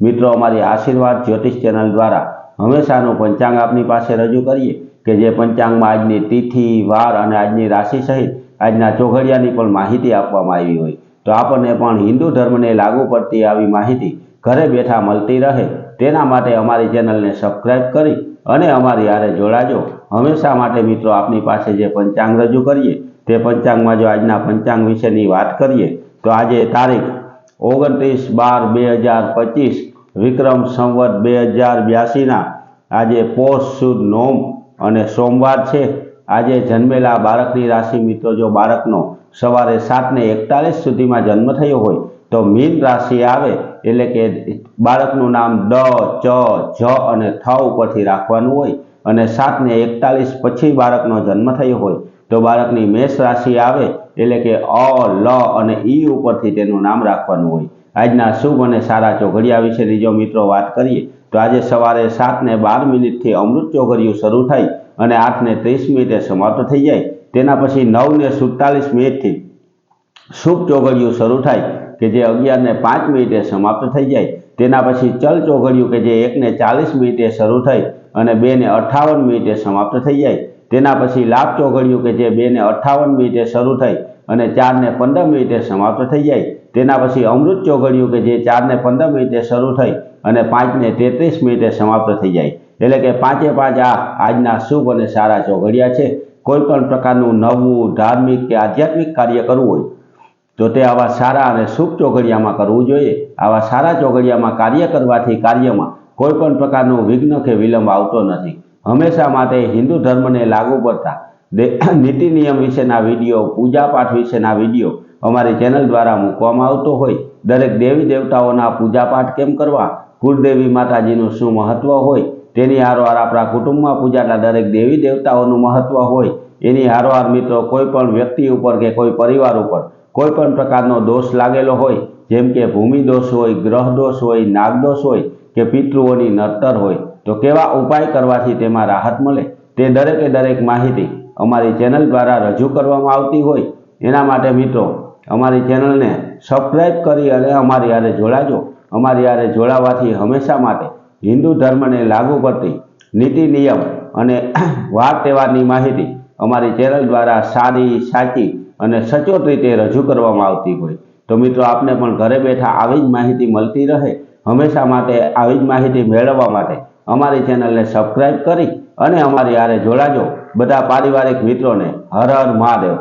મિત્રો, અમારી આશીર્વાદ જ્યોતિષ ચેનલ દ્વારા હંમેશાનું પંચાંગ આપની પાસે રજૂ કરીએ કે જે પંચાંગમાં આજની તિથિ, વાર અને આજની રાશિ સહિત આજના ચોઘડિયાની પણ માહિતી આપવામાં આવી હોય. તો આપણને પણ હિન્દુ ધર્મને લાગુ પડતી આવી માહિતી ઘરે બેઠા મળતી રહે. તેના માટે અમારી ચેનલને સબસ્ક્રાઈબ કરી અને અમારી હારે જોડાજો. હંમેશા માટે મિત્રો, આપની પાસે જે પંચાંગ રજૂ કરીએ, તે પંચાંગમાં જો આજના પંચાંગ વિશેની વાત કરીએ, તો આજે તારીખ ઓગણત્રીસ બાર બે હજાર પચીસ, વિક્રમ સંવત બે હજાર બ્યાસીના. આજે પોષ સુદ નોમ અને સોમવાર છે. આજે જન્મેલા બાળકની રાશિ મિત્રો, જો બાળકનો સવારે સાતને એકતાલીસ સુધીમાં જન્મ થયો હોય, તો મીન રાશિ આવે એટલે કે બાળકનું નામ ડ, ચ, જ અને થ ઉપરથી રાખવાનું હોય અને સાતને એકતાલીસ પછી બાળકનો જન્મ થયો હોય, તો બાળકની મેષ રાશિ આવે એટલે કે અ, લ અને ઈ ઉપરથી તેનું નામ રાખવાનું હોય. આજના શુભ અને સારા ચોઘડિયા વિશેની જો મિત્રો વાત કરીએ, તો આજે સવારે સાતને બાર મિનિટથી અમૃત ચોઘડિયું શરૂ થાય અને આઠને ત્રીસ મિનિટે સમાપ્ત થઈ જાય. તેના પછી નવને સુડતાલીસ મિનિટથી શુભ ચોઘડિયું શરૂ થાય કે જે અગિયારને પાંચ મિનિટે સમાપ્ત થઈ જાય. તેના પછી ચલ ચોઘડિયું કે જે એકને ચાલીસ મિનિટે શરૂ થઈ અને બેને અઠાવન મિનિટે સમાપ્ત થઈ જાય. તેના પછી લાભ ચોઘડિયું કે જે બેને અઠ્ઠાવન મિનિટે શરૂ થઈ અને ચારને પંદર મિનિટે સમાપ્ત થઈ જાય. તેના પછી અમૃત ચોઘડિયું કે જે ચારને પંદર મિનિટે શરૂ થઈ અને પાંચને તેત્રીસ મિનિટે સમાપ્ત થઈ જાય. એટલે કે પાંચે પાંચ આ આજના શુભ અને સારા ચોઘડિયા છે. કોઈ પણ પ્રકારનું નવું ધાર્મિક કે આધ્યાત્મિક કાર્ય કરવું હોય, તો તે આવા સારા અને શુભ ચોઘડિયામાં કરવું જોઈએ. આવા સારા ચોઘડિયામાં કાર્ય કરવાથી કાર્યમાં કોઈ પણ પ્રકારનું વિઘ્ન કે વિલંબ આવતો નથી. હંમેશા માટે હિન્દુ ધર્મને લાગુ પડતા નીતિ નિયમ વિશેના વીડિયો, પૂજાપાઠ વિશેના વીડિયો અમારી ચેનલ દ્વારા મૂકવામાં આવતો હોય. દરેક દેવી દેવતાઓના પૂજાપાઠ કેમ કરવા? કુળદેવી માતાજીનું શું મહત્વ હોય? તેની હારોહાર આપણા કુટુંબમાં પૂજાતા દરેક દેવી દેવતાઓનું મહત્વ હોય. એની હારોહાર મિત્રો કોઈ પણ વ્યક્તિ ઉપર કે કોઈ પરિવાર ઉપર કોઈ પણ પ્રકારનો દોષ લાગેલો હોય, જેમ કે ભૂમિ દોષ હોય, ગ્રહ દોષ હોય નાગદોષ હોય કે પિતૃઓની નડતર હોય તો કેવા ઉપાય કરવાથી તેમાં રાહત મળે? તે દરેકે દરેક માહિતી અમારી ચેનલ દ્વારા રજૂ કરવામાં આવતી હોય. એના માટે મિત્રો, અમારી ચેનલને સબસ્ક્રાઈબ કરી અને અમારી હારે જોડાજો. અમારી હારે જોડાવાથી હંમેશા માટે હિન્દુ ધર્મને લાગુ પડતી નીતિ, નિયમ અને વાર તહેવારની માહિતી અમારી ચેનલ દ્વારા સારી, સાચી અને સચોટ રીતે રજૂ કરવામાં આવતી હોય. તો મિત્રો, આપને પણ ઘરે બેઠા આવી જ માહિતી મળતી રહે. હંમેશા માટે આવી જ માહિતી મેળવવા માટે અમારી ચેનલને સબસ્ક્રાઈબ કરી અને અમારી આરે જોડાજો. બધા પારિવારિક મિત્રોને હર હર મહાદેવ.